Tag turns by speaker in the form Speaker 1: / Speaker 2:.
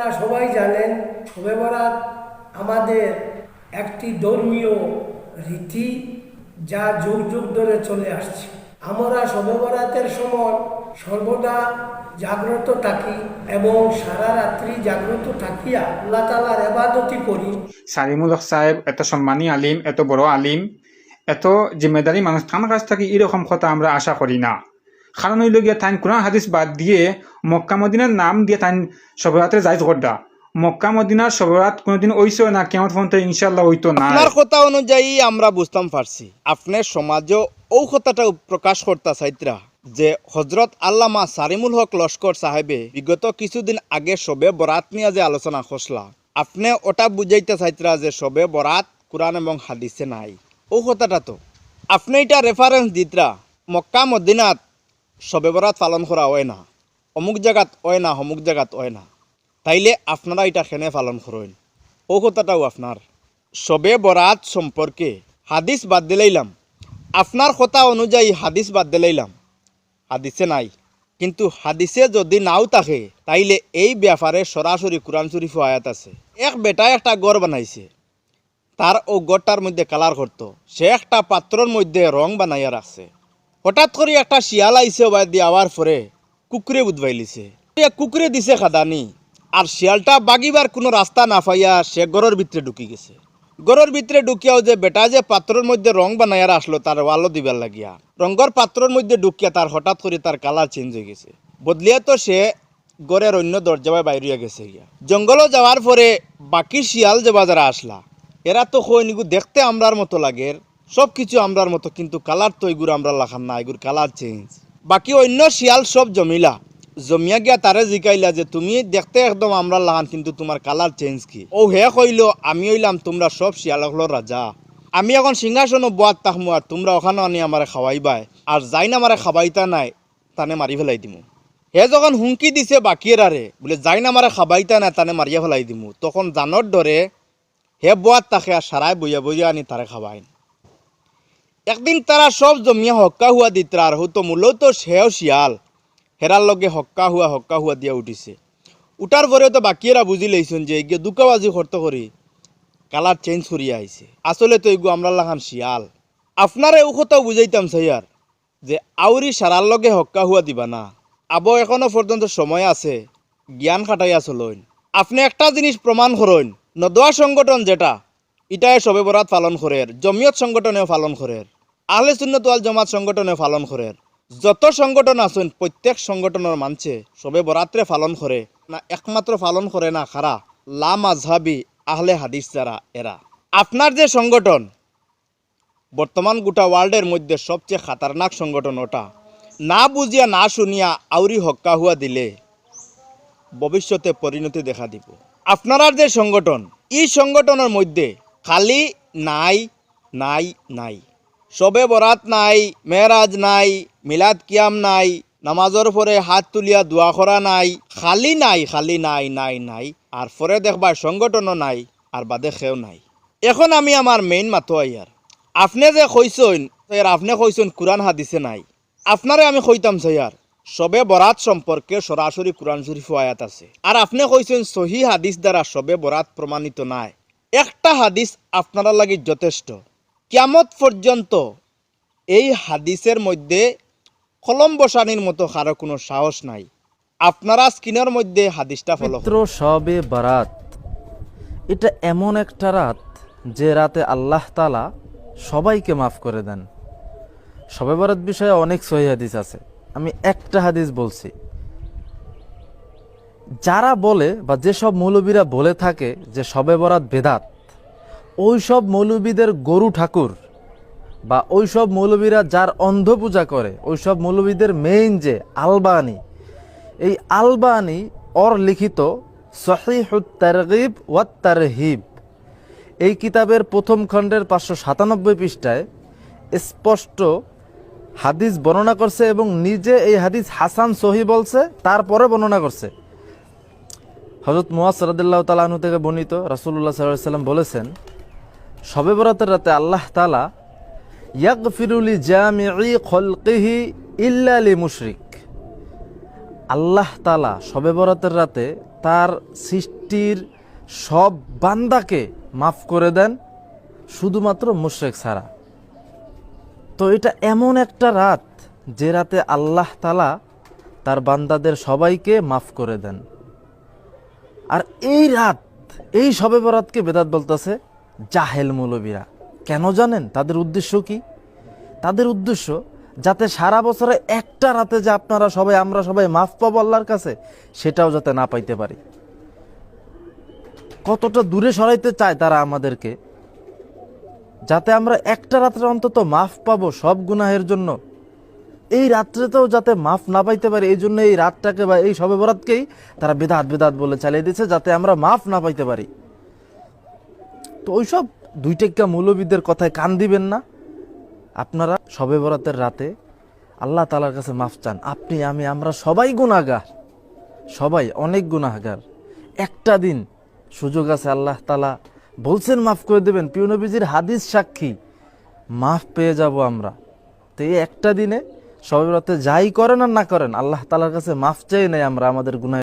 Speaker 1: আপনারা সবাই জানেন শবে বরাত আমাদের একটি ধর্মীয় রীতি যা যুগ যুগ ধরে চলে আসছে। আমরা শবে বরাতের সময় সর্বদা জাগ্রত থাকি এবং সারা রাত্রি জাগ্রত থাকিয়া আল্লাহ তালার এবাদতি করি।
Speaker 2: সালিমুল সাহেব এত সম্মানী আলিম, এত বড় আলিম, এত জিম্মেদারি মানুষ তার কাছ থেকে এরকম কথা আমরা আশা করি না। কারণ হইল গিয়া তাই কোরআন হাদিস বাদ দিয়ে মক্কা মদিনার নাম দিয়ে তাই সবরাত্রে যাই করডা মক্কা মদিনার সবরাত কোনোদিন ওইসো না কেমন ফোনতে ইনশাল্লাহ ওইতো না।
Speaker 3: আপনার কথা অনুযায়ী আমরা বুঝতাম পারছি আপনার সমাজও ও কথাটা প্রকাশ করতা চাইত্রা যে হজরত আল্লামা সারিমুল হক লস্কর সাহেবে বিগত কিছুদিন আগে সবে বরাত নিয়ে যে আলোচনা খসলা, আপনি ওটা বুঝাইতে চাইতরা যে সবে বরাত কোরআন এবং হাদিসে নাই। ও কথাটা তো। আপনি এটা রেফারেন্স দিতরা, মক্কা মদিনাত সবে বরাত পালন করা হয় না। অমুক জায়গাত হয় না, অমুক জায়গাত হয় না। তাইলে আপনারা এটা খেনে পালন করেন? ও কথাটাও আপনার সবে বরাত সম্পর্কে হাদিস বাদ দিলাইলাম আপনার কথা অনুযায়ী হাদিস বাদ দিলাইলাম হাদিসে নাই। কিন্তু হাদিসে যদি নাও থাকে, তাইলে এই ব্যাপারে সরাসরি কোরআন শরীফ আয়াত আছে। এক বেটায় একটা গড় বানাইছে। তার ও গড়টার মধ্যে কালার করতো সে একটা পাত্রর মধ্যে রং বানাইয়া রাখছে হঠাৎ করে একটা শিয়াল আইসে ওবাই দিয়ে আওয়ার পরে কুকুরে উদ্বাইলিছে কুকুরে দিছে খাদানি, আর শিয়ালটা বাগিবার কোনো রাস্তা না পাইয়া সে গড়ের ভিতরে ঢুকি গেছে। গড়ের ভিতরে ঢুকিয়াও যে বেটা যে পাত্রের মধ্যে রং বানাইয়ার আসলো তার ওয়ালো দিবার লাগিয়া। রঙর পাত্রের মধ্যে ঢুকিয়া তার হঠাৎ করে তার কালার চেঞ্জ হয়ে গেছে। বদলিয়া তো সে গড়ের অন্য দরজায় বাইরিয়া গেছে গিয়া। জঙ্গলও যাওয়ার পরে বাকি শিয়াল যে বাজারে আসলা, এরা তো কই দেখতে আমরার মতো লাগে সব কিছু আমরার মতো, কিন্তু কালার তো এগুলো আমরা লাখান না, এগুর কালার চেঞ্জ বাকি অন্য শিয়াল সব জমিলা। জমিয়া গিয়া তারে জিকাইলা যে, তুমি দেখতে একদম আমরা লাগান কিন্তু তোমার কালার চেঞ্জ কি? ও হে কইল, আমি হইলাম তোমরা সব শিয়াল হলো রাজা। আমি এখন সিংহাসন বোয়াত তাহমু আর তোমরা ওখানে আনি আমারে খাওয়াইবাই। আর যাই না আমারে খাবাইতা নাই, তানে মারি ফেলাই দিমু। হে যখন হুমকি দিছে বাকিয়েরারে বলে যাই না আমারে খাবাইতা নাই, তানে মারিয়া ফেলাই দিমু। তখন জানর ডরে হে বোয়াত তাকে আর সারাই বইয়া বইয়া আনি তারে খাবাইন একদিন তারা সব জমিয়া হক্কা হুয়া দিতরা আর হতো মূলত সেও শিয়াল। হেরার লগে হক্কা হুয়া হক্কা হুয়া দিয়া উঠিছে। উঠার পরে তো বাকিয়েরা বুঝি লইছেন যে এগিয়ে দুকাবাজি খরত করি কালার চেঞ্জ করিয়া আইছে আসলে তো এগু আমরা লাখান শিয়াল। আপনারা ও কথাও বুঝাইতাম সাইয়ার যে আউরি সারার লগে হক্কা হুয়া দিবা না। আবো এখনও পর্যন্ত সময় আছে, জ্ঞান খাটাইয়া চলইন আপনি একটা জিনিস প্রমাণ করেন নদোয়া সংগঠন যেটা, ইটায় সবে বরাত পালন করের জমিয়ত সংগঠনেও পালন করের আহলে সুন্নত ওয়াল জামাত সংগঠনেও পালন করের যত সংগঠন আছেন, প্রত্যেক সংগঠনের মানছে সবে বরাত্রে পালন করে, না একমাত্র পালন করে না খারা লা মাঝহাবি আহলে হাদিস যারা, এরা। আপনার যে সংগঠন, বর্তমান গোটা ওয়ার্ল্ডের মধ্যে সবচেয়ে খাতারনাক সংগঠন ওটা। না বুঝিয়া, না শুনিয়া আউরি হক্কা হুয়া দিলে ভবিষ্যতে পরিণতি দেখা দিব। আপনারা যে সংগঠন, এই সংগঠনের মধ্যে খালি নাই নাই নাই। সবে বরাত নাই মেহরাজ নাই, মিলাদ কিয়াম নাই নামাজর পরে হাত তুলিয়া দোয়া করা নাই, খালি নাই খালি নাই নাই নাই আর পরে দেখবা সংগঠনও নাই আর বাদে খেও নাই। এখন আমি আমার মেইন মাতো আইয়ার আপনি যে কইসন স্যার আপনি কইসন কোরআন হাদিসে নাই। আপনারে আমি কইতাম স্যার সবে বরাত সম্পর্কে সরাসরি কোরআন শরীফ আয়াত আছে। আর আপনি কইছেন সহি হাদিস দ্বারা সবে বরাত প্রমাণিত নাই। একটা হাদিস আপনারা লাগি যথেষ্ট। কিয়ামত পর্যন্ত এই হাদিসের মধ্যে কলম বসানির মতো কারও কোনো সাহস নাই। আপনারা স্ক্রিনের মধ্যে হাদিসটা ফলো
Speaker 4: সবে বারাত। এটা এমন একটা রাত যে রাতে আল্লাহ তালা সবাইকে মাফ করে দেন। সবে বরাত বিষয়ে অনেক সহি হাদিস আছে। আমি একটা হাদিস বলছি। যারা বলে বা যেসব মৌলবীরা বলে থাকে যে সবে বরাত বেদাত ওই সব মৌলবীদের গরু ঠাকুর বা ওই সব মৌলবীরা যার অন্ধ পূজা করে ওই সব মৌলবীদের মেইন যে আলবানি, এই আলবানি অর লিখিত সহিহুত তারগিব ওয়াত তারহিব। এই কিতাবের প্রথম খণ্ডের পাঁচশো সাতানব্বই পৃষ্ঠায় স্পষ্ট হাদিস বর্ণনা করছে এবং নিজে এই হাদিস হাসান সহি বলছে, তারপরে বর্ণনা করছে। হজরত মুয়াজ সরাদুল্লাহ তালাহনু থেকে বর্ণিত রাসুল্লাহ সাল্লাম বলেছেন শবে বরাতের রাতে আল্লাহ তালা ইয়াক ইয়াকফিরুলি জামিই খলকিহি ইল্লালি মুশরিক। আল্লাহ তালা সবে বরাতের রাতে তার সৃষ্টির সব বান্দাকে মাফ করে দেন, শুধুমাত্র মুশরেক ছাড়া। তো এটা এমন একটা রাত যে রাতে আল্লাহ তালা তার বান্দাদের সবাইকে মাফ করে দেন। আর এই রাত, এই সবে বরাতকে বেদাত বলতেছে জাহেল মৌলবীরা। কেন জানেন? তাদের উদ্দেশ্য কি? তাদের উদ্দেশ্য যাতে সারা বছরে একটা রাতে যে আপনারা সবাই, আমরা সবাই মাফ পাবো আল্লাহর কাছে, সেটাও যাতে না পাইতে পারি। কতটা দূরে সরাইতে চায় তারা আমাদেরকে, যাতে আমরা একটা রাত্রে অন্তত মাফ পাবো সব গুনাহের জন্য। এই রাত্রেতেও যাতে মাফ না পাইতে পারি, এই জন্য এই রাতটাকে বা এই সবে বরাতকেই তারা বেদাত বেদাত বলে চালিয়ে দিচ্ছে যাতে আমরা মাফ না পাইতে পারি। তো ওইসব দুই টেক্কা মৌলবীদের কথায় কান দিবেন না। আপনারা সবে বরাতের রাতে আল্লাহ তালার কাছে মাফ চান। আপনি, আমি, আমরা সবাই গুণাগার সবাই অনেক গুণাগার একটা দিন সুযোগ আছে, আল্লাহ তালা বলছেন মাফ করে দেবেন। পিউনবীজির হাদিস সাক্ষী, মাফ পেয়ে যাব আমরা। তো এই একটা দিনে সবে বরাতে যাই করেন আর না করেন, আল্লাহ তালার কাছে মাফ চাই নেই আমরা আমাদের গুনাহ